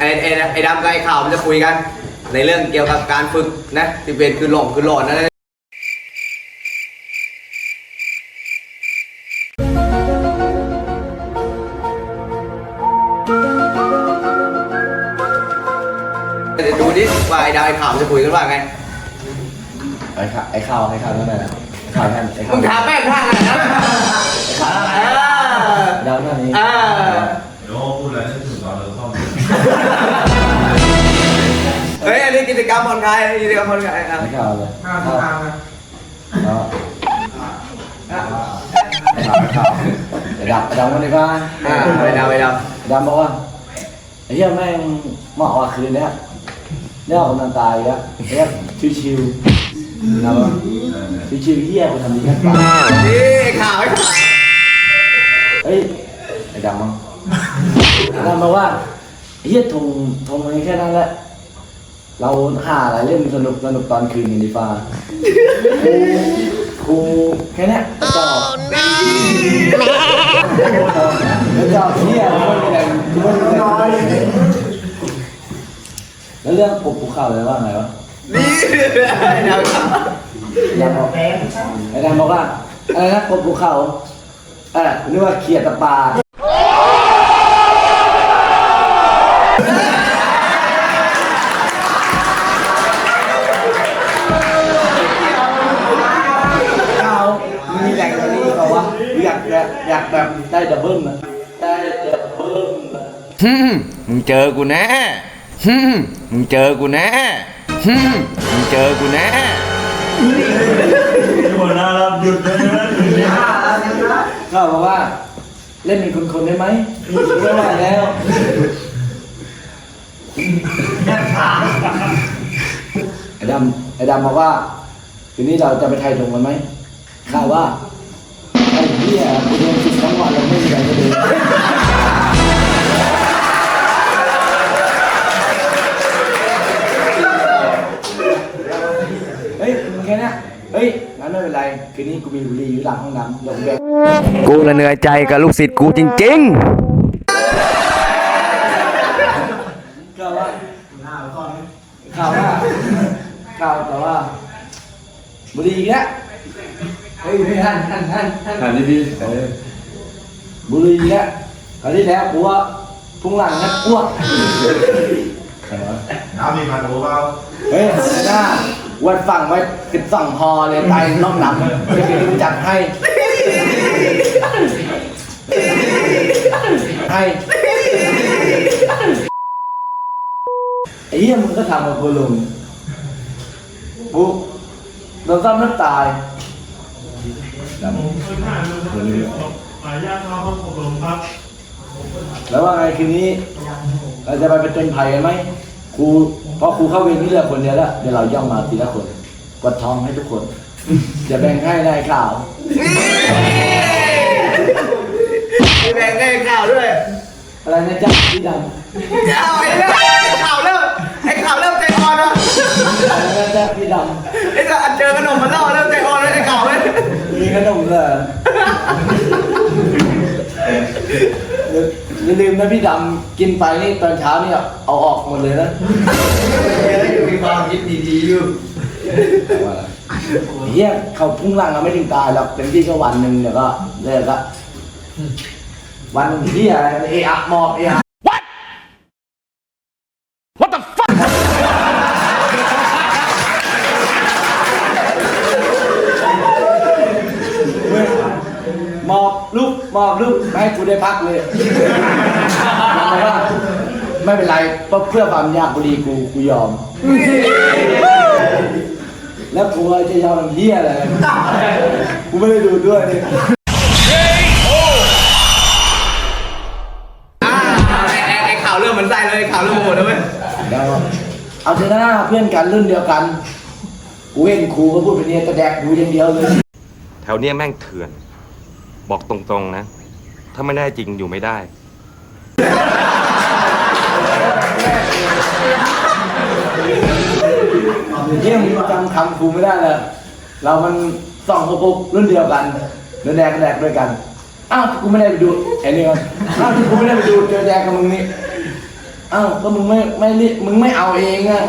ไอ้ไอ้ไอ้ดำกับไอ้ข่าวมันจะคุยกัน ในเรื่องเกี่ยวกับการฝึกนะที่เป็นคือหลงคือหลอนนะเดี๋ยวดูดิว่าไอ้ดำไอ้ข่าวมันจะคุยกันว่าไงไอ้ข้าวไอ้ข้าวไอ้ข้าวนั่นแหละไอ้ข้าวท่านไอ้ข้ามึวงถามแม่งท่าไงนะเออดาวนั่นนี้เออเดี๋ยวพูดอะไรนึกถึงตอนเราเข้ามาเฮ้ กิจกรรมผ่อนคลายกิจกรรมผ่อนคลายครับไอ้ข้าวเลยข้าวข้าวไอ้ข้าวไอ้ข้าวไอ้ดำไอ้ดำวันนี้ก็อ่าไอ้ดำไอ้ดดำบอกว่าไอ้เหี้ยแม่งเหมาะว่าคืนเนี้ยเนี่ยออกกำลังกายแล้วเนี้ยชิวๆนะวะชิวๆเหี้ยกูทำดีแค่ปากำนี่ไอ้ข่าวไอ้ข่าวเฮ้ยไอ้ดำมั้งดำบอกว่าไอ้เหี้ยทงทงมันแค่นั้นแหละ เราหาอะไรเล่นสนุกสนุกตอนคืนกันดีฟ้าครูแค่เนี้ยกระจอกกระจอกเที่ยมันไม่มีอะไรมันไม่มีอะไรแล้วเรื่องปลุกภูเขาเลยว่าไงวะนี่ไอ้ดำอยากบอกไอ้ดำบอกว่าอะไรนะปลุกภูเขาเออนึกว่าเขียดตะปา อยากอยากอยากแบบได้ดับเบิ้ลอะได้ดับเบิ้ลอะฮึมมึงเจอกูแน่ฮึมมึงเจอกูแน่ฮึมมึงเจอกูแน่หัวหน้ารับหยุดเลยนะคืนนี้เขาบอกว่า เล่นเป็นคนๆได้ไหมไม่ไหวแล้วไอ้ดำไอ้ดำบอกว่าคืนนี้เราจะไปไทยตรงกันไหมข้าว่าไอ้เหี้ ยกูโดนสิบทั้งวันแล้วไม่มีอะไรจะเฮ้ยมึงแค่เนี้ยเฮ้ยงั้นไม่เป็นไรคืนนี้กูมีบุหรี่อยู่หลังห้องน้ำลงแบกกูละเหนื่อยใจกับลูกศิษย์กูจริงข่าวว่าข่าวว่าข่าวแต่ว่าบุหรี่อีกแล้ว ฮ้ยไม่ทันทันทันทันหันดีเออบุหรี่อีกแล้วคราวที่แล้วกูว่าพุ่งหลังนักอ้วกใครวะๆน้ำมีพันโอเปล่าเฮ้ยหน้าวัดฝั่งไว้สิบสองฮอเลยตายน้องดำไม่เคยรู้จักให้ ให้ไอ้เหี้ยมึงก็ทำกับกูลุงปุ๊บโดนซ้ำน้ำตาย ดำขออนุญาตเข้าห้องอบรมครับ แล้วว่าไงคืนนี้เราจะไปเป็นจนภัยกันไหมครูเพราะครูเข้าเวรนี่เหลือคนเดียวแล้วเดี๋ยวเราย่องมาทีละคนกดทองให้ทุกคนจะแบ่งให้ได้ข่าวๆไอ้แบงค์ได้ข่าวด้วย อะไรนะจ๊ะพี่ดำเดี๋ยวไอ้เรื่อ อย่าลืมนะพี่ดำกินไปนี่ตอนเช้านี่เอาออกหมดเลยนะมีความคิดดีๆอยู่เฮียเขาพุ่งหลังเราไม่ถึงตายหรอกเต็มที่ก็วันหนึ่งเดี๋ยวก็เลิกละวันหนึ่งที่อะไรเอะอะมอบเอะอะหมอบลุกหมอบลุก ไม่ให้กูได้พักเลยบอกเลยว่าไม่เป็นไรเพราะเพื่อความยากบุรีกูกูยอม แล้วกูจะยอมทำเฮียอะไรกูไม่ได้ดูด้วยนี่อ่าไอ้ไอ้ไอ้ข่าวเริ่มเหมือนไส้เลยไอ้ข่าวเริ่มโหดแล้วเว้ยเดี๋ยวเอาเถอะนะเพื่อนกันรุ่นเดียวกัน กูเห็นครูก็พูดเป็นเนี้ยแต่แดกกูอย่างเดียวเลย แถวเนี้ยแม่งเถื่อน บอกตรงๆนะ ถ้าไม่ได้จริงอยู่ไม่ได้เฮียมึงจำคำครูไม่ได้เลย เรามันสองพบรุ่นเดียวกันเดินแดกก็แดกด้วยกัน อ้าวกูไม่ได้ไปดูไอ้นี่มันอ้าวกูไม่ได้ไปดูเจอแดกกับมึงนี่ อ้าวก็มึงไม่ไม่รีมึงไม่เอาเองอะ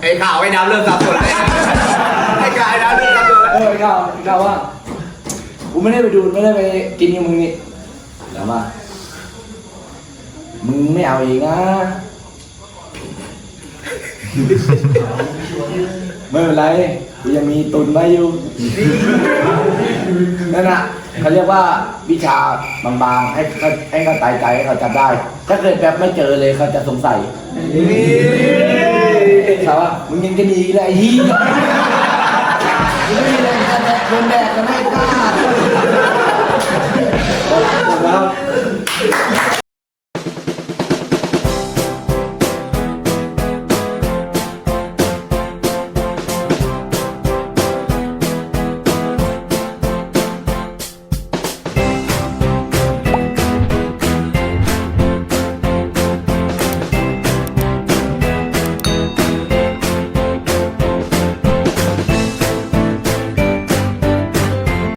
ไอ้ข่าวไอ้ดำเริ่มสับสนแล้วไอ้ข่าวไอ้ดำเริ่มสับสนแล้ว เออเขาเขาว่า กูไม่ได้ไปดูไม่ได้ไปกินกับมึงนี่ แล้วมามึงไม่เอาเองนะ ไม่เป็นไรกูยังมีตุนไว้อยู่ นั่นน่ะเขาเรียกว่าวิชาบางๆ ให้เขาให้เขาตายใจให้เขาจับได้ ถ้าเกิดแบบไม่เจอเลยเขาจะสงสัยเขาว่ามึงยังจะหนีเลยไอ้เฮียมึงไม่มีแรงจะโดนแดดกันให้กล้า 감 사.